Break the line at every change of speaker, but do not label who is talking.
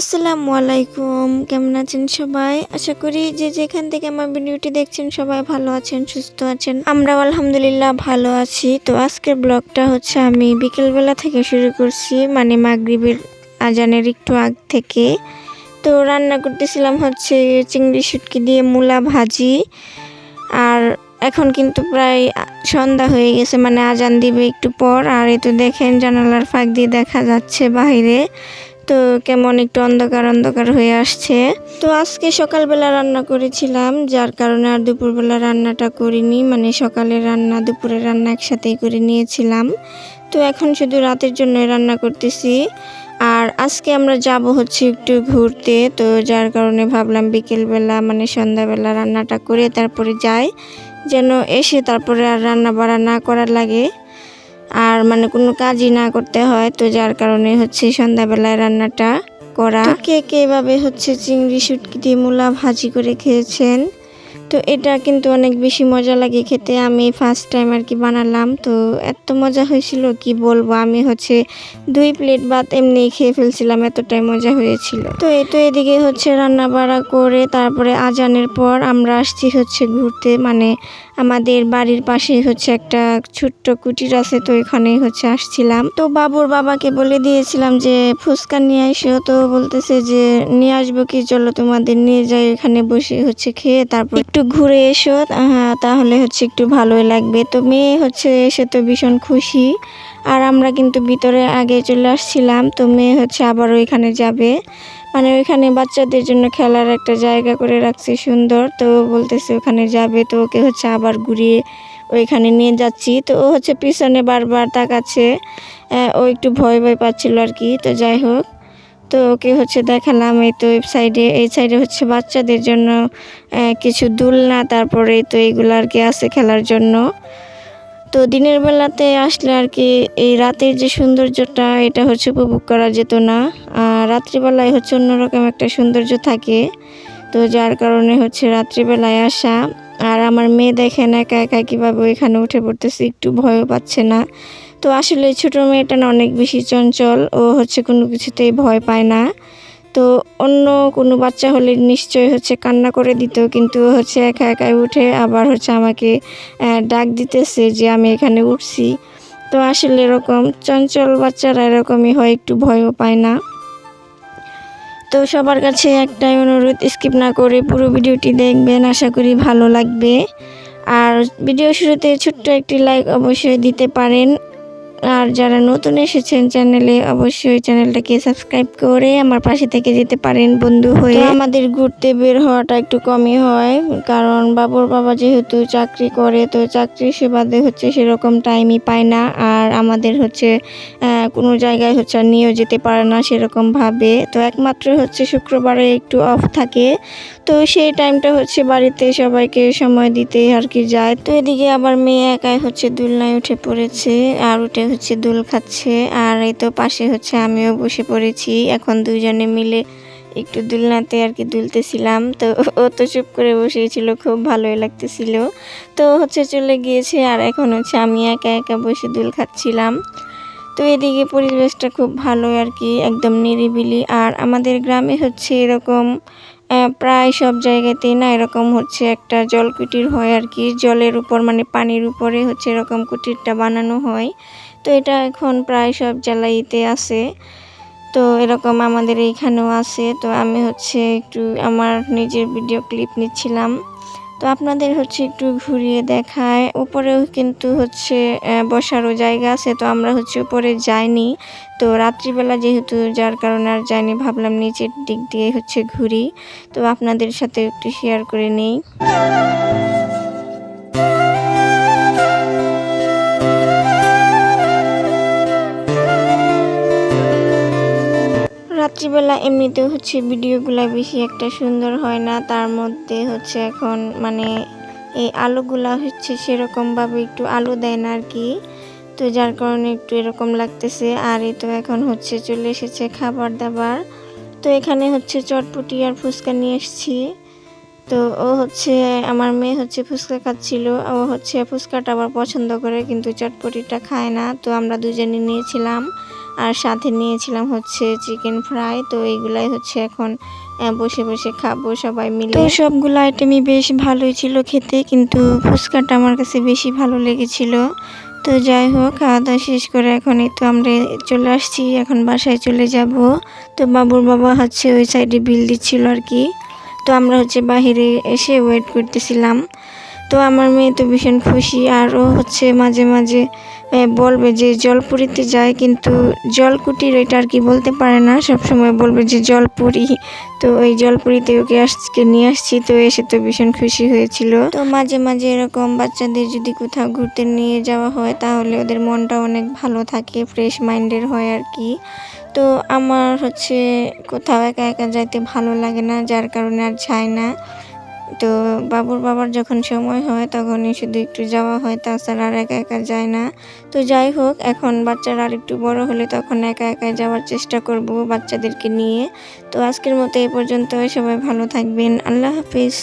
আসসালামু আলাইকুম কেমন আছেন সবাই? আশা করি যে যেখান থেকে আমার ভিডিওটি দেখছেন সবাই ভালো আছেন, সুস্থ আছেন। আমরাও আলহামদুলিল্লাহ ভালো আছি। তো আজকের ব্লগটা হচ্ছে আমি বিকেলবেলা থেকে শুরু করছি মানে মাগরিবের আজানের একটু আগ থেকে। তো রান্না করতেছিলাম হচ্ছে চিংড়ি শুটকি দিয়ে মূলা ভাজি। আর এখন কিন্তু প্রায় সন্ধ্যা হয়ে গেছে মানে আজান দিবে একটু পর। আর এই তো দেখেন জানালার ফাঁক দিয়ে দেখা যাচ্ছে বাইরে। তো কেমন একটু অন্ধকার অন্ধকার হয়ে আসছে। তো আজকে সকালবেলা রান্না করেছিলাম, যার কারণে আর দুপুরবেলা রান্নাটা করিনি মানে সকালে রান্না, দুপুরে রান্না একসাথেই করে নিয়েছিলাম। তো এখন শুধু রাতের জন্য রান্না করতেছি। আর আজকে আমরা যাব হচ্ছে একটু ঘুরতে, তো যার কারণে ভাবলাম বিকেলবেলা মানে সন্ধ্যাবেলা রান্নাটা করে তারপরে যাই, যেন এসে তারপরে আর রান্না বাড়া না করার লাগে। আর মানে কোনো কাজই না করতে হয়, তো যার কারণে হচ্ছে সন্ধ্যাবেলায় রান্নাটা করা। কে কে এভাবে হচ্ছে চিংড়ি শুটকি দিয়ে মূলা ভাজি করে খেয়েছেন? তো এটা কিন্তু অনেক বেশি মজা লাগে খেতে। আমি ফার্স্ট টাইম আর কি বানালাম, তো এত মজা হয়েছিল, কি বলব? আমি হচ্ছে দুই প্লেট ভাত এমনি খেয়ে ফেলছিলাম, এতটাই মজা হয়েছিল। তো এই তো এদিকে হচ্ছে রান্না বাড়া করে, তারপরে আজানের পর আমরা আসছি হচ্ছে ঘুরতে মানে আমাদের বাড়ির পাশে হচ্ছে একটা ছোট্ট কুটির আছে, তো এখানেই হচ্ছে আসছিলাম। তো বাবুর বাবাকে বলে দিয়েছিলাম যে, ফুচকা নিয়ে আসো তো বলতেছে যে, নিয়ে আসব কি? চলো তোমাদের নিয়ে যাই, এখানে বসে হচ্ছে খেয়ে তারপর একটু ঘুরে এসো। তাহলে হচ্ছে একটু ভালোই লাগবে। তো মেয়ে হচ্ছে এসে তো ভীষণ খুশি। আর আমরা কিন্তু ভিতরে আগে চলে আসছিলাম, তো মেয়ে হচ্ছে আবারও এখানে যাবে। মানে ওইখানে বাচ্চাদের জন্য খেলার একটা জায়গা করে রাখছি, সুন্দর। তো বলতেছে ওখানে যাবে, তো ওকে হচ্ছে আবার ঘুরিয়ে ওইখানে নিয়ে যাচ্ছি। তো ও হচ্ছে পিছনে বারবার তাকাচ্ছে। ও একটু ভয় ভয় পাচ্ছিল আর কি, তো যাই হোক। তো ওকে হচ্ছে দেখালাম এই তো সাইডে, এই সাইডে হচ্ছে বাচ্চাদের জন্য কিছু দুলনা, তারপরে তো এইগুলো আর কি আছে খেলার জন্য। তো দিনের বেলাতে আসলে আর কি এই রাতের যে সৌন্দর্যটা, এটা হচ্ছে উপভোগ করা যেত না। আর রাত্রিবেলায় হচ্ছে অন্যরকম একটা সৌন্দর্য থাকে। তো যার কারণে হচ্ছে রাত্রিবেলায় আসা। আর আমার মেয়ে দেখেন একা একা কীভাবে ওইখানে উঠে পড়তেছে, একটু ভয়ও পাচ্ছে না। তো আসলে ছোট মেয়েটা না অনেক বেশি চঞ্চল, ও হচ্ছে কোনো কিছুতেই ভয় পায় না। তো অন্য কোনো বাচ্চা হলে নিশ্চয়ই হচ্ছে কান্না করে দিত, কিন্তু হচ্ছে একা একাই উঠে আবার হচ্ছে আমাকে ডাক দিতেছে যে আমি এখানে উঠছি। তো আসলে এরকম চঞ্চল বাচ্চারা এরকমই হয়, একটু ভয়ও পায় না। তো সবার কাছে একটাই অনুরোধ, স্কিপ না করে পুরো ভিডিওটি দেখবেন, আশা করি ভালো লাগবে। আর ভিডিও শুরুতে ছোট্ট একটি লাইক অবশ্যই দিতে পারেন। আর যারা নতুন এসেছেন চ্যানেলে, অবশ্যই চ্যানেলটাকে সাবস্ক্রাইব করে আমার পাশে থেকে যেতে পারেন বন্ধু হয়ে। আমাদের ঘুরতে বের হওয়াটা একটু কমই হয়, কারণ বাবুর বাবা যেহেতু চাকরি করে, তো চাকরির সুবাদে হচ্ছে সেরকম টাইমই পায় না। আর আমাদের হচ্ছে কোনো জায়গায় হচ্ছে আর নিয়েও যেতে পারে না সেরকমভাবে তো একমাত্র হচ্ছে শুক্রবারে একটু অফ থাকে। তো সেই টাইমটা হচ্ছে বাড়িতে সবাইকে সময় দিতে আর কি যায়। তো এদিকে আবার মেয়ে একাই হচ্ছে দুলনায় উঠে পড়েছে, আর উঠে হচ্ছে দুল খাচ্ছে, আর এই তো পাশে হচ্ছে আমিও বসে পড়েছি। এখন দুজনে মিলে একটু দুলনাতে আর কি দুলতেছিলাম। তো ও তো চুপ করে বসেছিল, খুব ভালোই লাগতেছিল। তো হচ্ছে চলে গিয়েছে, আর এখন হচ্ছে আমি একা একা বসে দুল খাচ্ছিলাম। তো এদিকে পরিবেশটা খুব ভালো আর কি, একদম নিরিবিলি। আর আমাদের গ্রামে হচ্ছে এরকম প্রায় সব জায়গাতেই না এরকম হচ্ছে একটা জল কুটির হয় আর কি। জলের উপর মানে পানির উপরে হচ্ছে এরকম কুটিরটা বানানো হয়। তো এটা এখন প্রায় সব জেলাইতে আছে। তো এরকম আমাদের এইখানেও আছে। তো আমি হচ্ছে একটু আমার নিজের ভিডিও ক্লিপ নিচ্ছিলাম। তো আপনাদের হচ্ছে একটু ঘুরিয়ে দেখায়। উপরেও কিন্তু হচ্ছে বসারও জায়গা আছে, তো আমরা হচ্ছে উপরে যাইনি। তো রাত্রিবেলা যেহেতু, যার কারণে আর যাইনি, ভাবলাম নিচের দিক দিয়ে হচ্ছে ঘুরি। তো আপনাদের সাথে একটু শেয়ার করে নেই। রাত্রিবেলা এমনিতেও হচ্ছে ভিডিওগুলো বেশি একটা সুন্দর হয় না, তার মধ্যে হচ্ছে এখন মানে এই আলোগুলা হচ্ছে সেরকমভাবে একটু আলো দেয় না আর কি, তো যার কারণে একটু এরকম লাগতেছে। আর এই তো এখন হচ্ছে চলে এসেছে খাবার দাবার, তো এখানে হচ্ছে চটপটি আর ফুচকা নিয়ে এসেছি। তো ও হচ্ছে আমার মেয়ে হচ্ছে ফুচকা খাচ্ছিল, ও হচ্ছে ফুচকাটা আবার পছন্দ করে কিন্তু চটপটিটা খায় না, তো আমরা দুজনে নিয়েছিলাম। আর সাথে নিয়েছিলাম হচ্ছে চিকেন ফ্রাই তো এইগুলাই হচ্ছে এখন বসে বসে খাব সবাই মিলে। তো সবগুলো আইটেমই বেশ ভালোই ছিল খেতে, কিন্তু ফুচকাটা আমার কাছে বেশি ভালো লেগেছিল। তো যাই হোক খাওয়া দাওয়া শেষ করে এখন তো আমরা চলে আসছি, এখন বাসায় চলে যাব। তো বাবুর বাবা হচ্ছে ওই সাইডে বিল দিচ্ছিল আর কি। তো আমরা হচ্ছে বাহিরে এসে ওয়েট করতেছিলাম। তো আমার মেয়ে তো ভীষণ খুশি আর ও হচ্ছে মাঝে মাঝে বলবে যে জলপুরিতে যায় কিন্তু জলকুটির এটা আর কি বলতে পারে না। সব সময় বলবে যে জলপুরি। তো ওই জলপুরিতে ওকে আজকে নিয়ে আসছি। তো এসে তো ভীষণ খুশি হয়েছিল। তো মাঝে মাঝে এরকম বাচ্চাদের যদি কোথাও ঘুরতে নিয়ে যাওয়া হয় তাহলে ওদের মনটা অনেক ভালো থাকে ফ্রেশ মাইন্ডের হয় আর কি। তো আমার হচ্ছে কোথাও একা একা যাইতে ভালো লাগে না, যার কারণে আর যায় না। তো বাবুর বাবার যখন সময় হয় তখনই শুধু একটু যাওয়া হয়, তাছাড়া আর একা একা যায় না। তো যাই হোক, এখন বাচ্চারা আর একটু বড় হলে তখন একা একা যাওয়ার চেষ্টা করব বাচ্চাদেরকে নিয়ে। তো আজকের মতো এই পর্যন্ত সবাই ভালো থাকবেন। আল্লাহ হাফিজ।